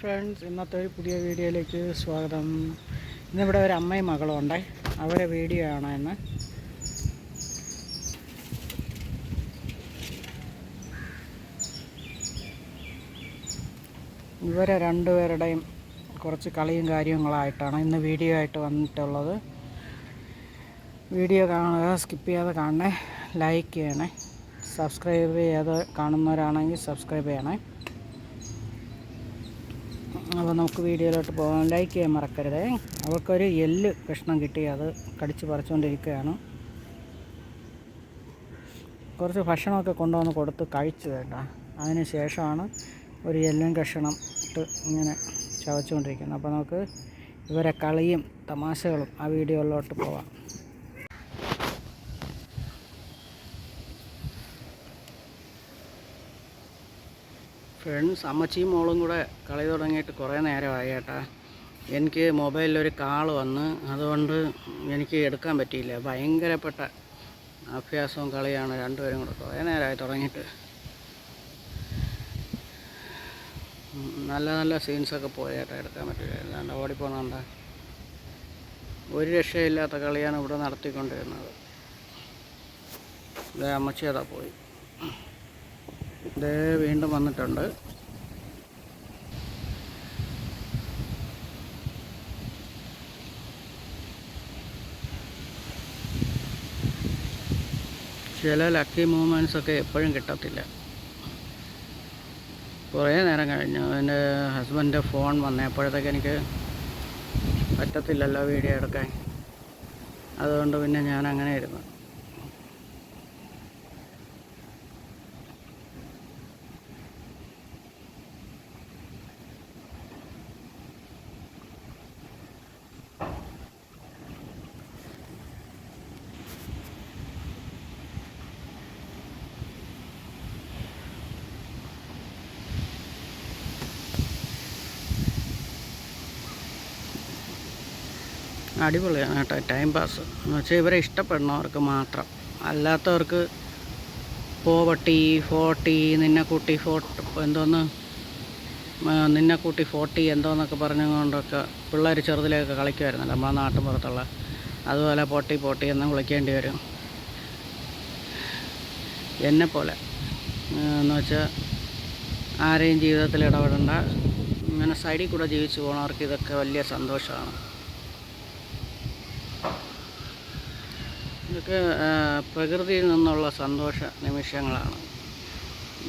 Friends ഇന്നത്തെ ഒരു പുതിയ വീഡിയോയിലേക്ക് സ്വാഗതം. ഇന്നിവിടെ ഒരു അമ്മയും മകളും ഉണ്ട്. അവരെ വീഡിയോ ആണ് ഇന്ന് ഇവരെ രണ്ടുപേരുടെയും കുറച്ച് കളിയും കാര്യങ്ങളായിട്ടാണ് ഇന്ന് വീഡിയോ ആയിട്ട് വന്നിട്ടുള്ളത്. വീഡിയോ കാണുക സ്കിപ്പ് ചെയ്യാതെ കാണണേ. ലൈക്ക് ചെയ്യണേ. സബ്സ്ക്രൈബ് ചെയ്യാതെ കാണുന്നവരാണെങ്കിൽ സബ്സ്ക്രൈബ് ചെയ്യണേ. അപ്പോൾ നമുക്ക് വീഡിയോയിലോട്ട് പോകാം. ലൈക്ക് ചെയ്യാൻ മറക്കരുതേ. അവൾക്കൊരു എല്ല് കഷ്ണം കിട്ടി. അത് കടിച്ച് പറിച്ചുകൊണ്ടിരിക്കുകയാണ്. കുറച്ച് ഭക്ഷണമൊക്കെ കൊണ്ടുവന്ന് കൊടുത്ത് കഴിച്ചു കേട്ടോ. അതിന് ശേഷമാണ് ഒരു എല്ലും കഷ്ണം ഇട്ട് ഇങ്ങനെ ചവച്ചുകൊണ്ടിരിക്കുന്നത്. അപ്പോൾ നമുക്ക് ഇവരെ കളിയും തമാശകളും ആ വീഡിയോയിലോട്ട് പോവാം ഫ്രണ്ട്സ് അമ്മച്ചിയും മോളും കൂടെ കളി തുടങ്ങിയിട്ട് കുറേ നേരമായി ഏട്ടാ. എനിക്ക് മൊബൈലിലൊരു കാൾ വന്ന് അതുകൊണ്ട് എനിക്ക് എടുക്കാൻ പറ്റിയില്ല. ഭയങ്കരപ്പെട്ട അഭ്യാസവും കളിയാണ് രണ്ടുപേരും കൂടെ കുറേ നേരമായി തുടങ്ങിയിട്ട്. നല്ല നല്ല സീൻസൊക്കെ പോയി ഏട്ടാ എടുക്കാൻ പറ്റില്ല അല്ലാണ്ട് ഓടിപ്പോണണ്ട ഒരു രക്ഷയില്ലാത്ത കളിയാണ് ഇവിടെ നടത്തിക്കൊണ്ടിരുന്നത്. അമ്മച്ചി അതാ പോയി. ഇതേ വീണ്ടും വന്നിട്ടുണ്ട്. ചില ലക്കി മൂവ്മെന്റ്സ് ഒക്കെ എപ്പോഴും കിട്ടത്തില്ല. കുറേ നേരം കഴിഞ്ഞു. എന്റെ ഹസ്ബൻഡിന്റെ ഫോൺ വന്നപ്പോഴത്തേക്ക് എനിക്ക് പറ്റത്തില്ലല്ലോ വീഡിയോ എടുക്കാൻ. അതുകൊണ്ട് പിന്നെ ഞാൻ അങ്ങനെ ഇരുന്നു. അടിപൊളിയാണ് കേട്ടോ ടൈം പാസ് എന്ന് വെച്ചാൽ ഇവരെ ഇഷ്ടപ്പെടുന്നവർക്ക് മാത്രം. അല്ലാത്തവർക്ക് പോവട്ടി ഫോർട്ടി നിന്നെ കൂട്ടി ഫോട്ട് എന്തോന്ന് നിന്നെ കൂട്ടി ഫോർട്ടി എന്തോന്നൊക്കെ പറഞ്ഞുകൊണ്ടൊക്കെ പിള്ളേർ ചെറുതിലേക്ക് കളിക്കുമായിരുന്നല്ലോ നമ്മളെ നാട്ടിൻ പുറത്തുള്ള അതുപോലെ പൊട്ടി പൊട്ടി എന്നും വിളിക്കേണ്ടി വരും. എന്നെപ്പോലെ എന്ന് വെച്ചാൽ ആരെയും ജീവിതത്തിൽ ഇടപെടേണ്ട. ഇങ്ങനെ സൈഡിൽ കൂടെ ജീവിച്ചു പോണവർക്ക് ഇതൊക്കെ വലിയ സന്തോഷമാണ്. ഇതൊക്കെ പ്രകൃതിയിൽ നിന്നുള്ള സന്തോഷ നിമിഷങ്ങളാണ്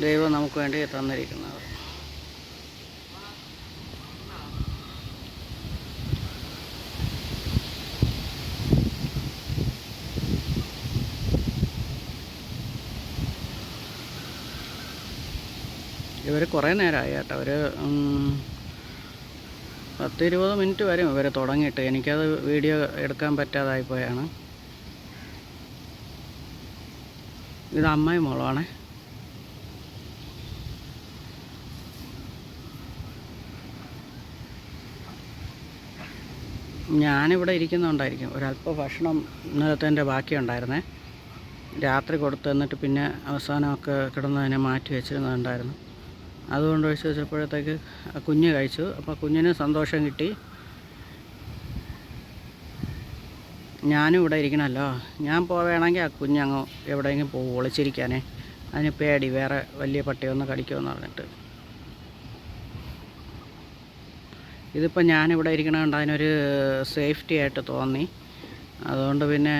ദൈവം നമുക്ക് വേണ്ടി തന്നിരിക്കുന്നത്. ഇവർ കുറേ നേരമായി കേട്ടോ ഒരു പത്തിരുപത് മിനിറ്റ് വരും ഇവർ തുടങ്ങിയിട്ട് എനിക്കത് വീഡിയോ എടുക്കാൻ പറ്റാതായിപ്പോയാണ്. ഇത് അമ്മയും മോളാണേ. ഞാനിവിടെ ഇരിക്കുന്നുണ്ടായിരിക്കും ഒരല്പ ഭക്ഷണം ഇന്നലത്തെ ബാക്കി ഉണ്ടായിരുന്നേ രാത്രി കൊടുത്ത് തന്നിട്ട് പിന്നെ അവസാനമൊക്കെ കിടന്നതിനെ മാറ്റി വെച്ചിരുന്നുണ്ടായിരുന്നു അതുകൊണ്ട് ഒഴിച്ച് വെച്ചപ്പോഴത്തേക്ക് കുഞ്ഞ് കഴിച്ചു. അപ്പോൾ കുഞ്ഞിന് സന്തോഷം കിട്ടി. ഞാനും ഇവിടെ ഇരിക്കണമല്ലോ ഞാൻ പോവുകയാണെങ്കിൽ ആ കുഞ്ഞങ്ങ് എവിടെയെങ്കിലും പോകും ഒളിച്ചിരിക്കാനേ. അതിന് പേടി വേറെ വലിയ പട്ടിയൊന്ന് കടിക്കുമെന്ന് പറഞ്ഞിട്ട്. ഇതിപ്പോൾ ഞാനിവിടെ ഇരിക്കണ കൊണ്ട് അതിനൊരു സേഫ്റ്റി ആയിട്ട് തോന്നി. അതുകൊണ്ട് പിന്നെ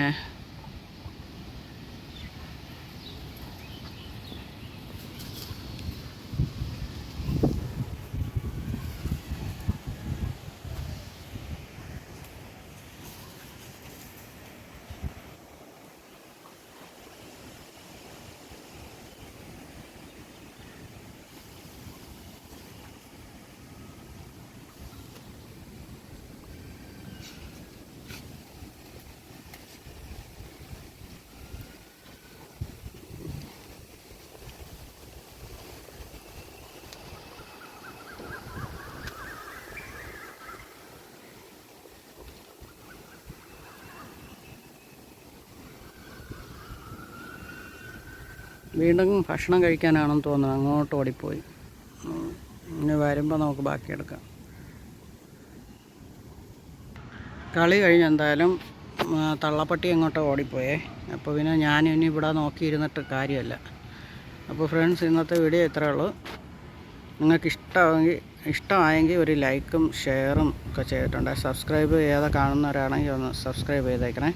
വീണ്ടും ഭക്ഷണം കഴിക്കാനാണെന്ന് തോന്നുന്നു. അങ്ങോട്ട് ഓടിപ്പോയി. ഇനി വരുമ്പോൾ നമുക്ക് ബാക്കി എടുക്കാം. കളി കഴിഞ്ഞ് എന്തായാലും തള്ളപ്പട്ടി അങ്ങോട്ട് ഓടിപ്പോയേ. അപ്പോൾ പിന്നെ ഞാൻ ഇനി ഇവിടെ നോക്കിയിരുന്നിട്ട് കാര്യമല്ല. അപ്പോൾ ഫ്രണ്ട്സ് ഇന്നത്തെ വീഡിയോ ഇത്രേ ഉള്ളൂ. നിങ്ങൾക്ക് ഇഷ്ടമാണെങ്കിൽ ഇഷ്ടമായെങ്കിൽ ഒരു ലൈക്കും ഷെയറും ഒക്കെ ചെയ്തിട്ടുണ്ട്. സബ്സ്ക്രൈബ് ചെയ്യാതെ കാണുന്നവരാണെങ്കിൽ ഒന്ന് സബ്സ്ക്രൈബ് ചെയ്തേക്കണേ.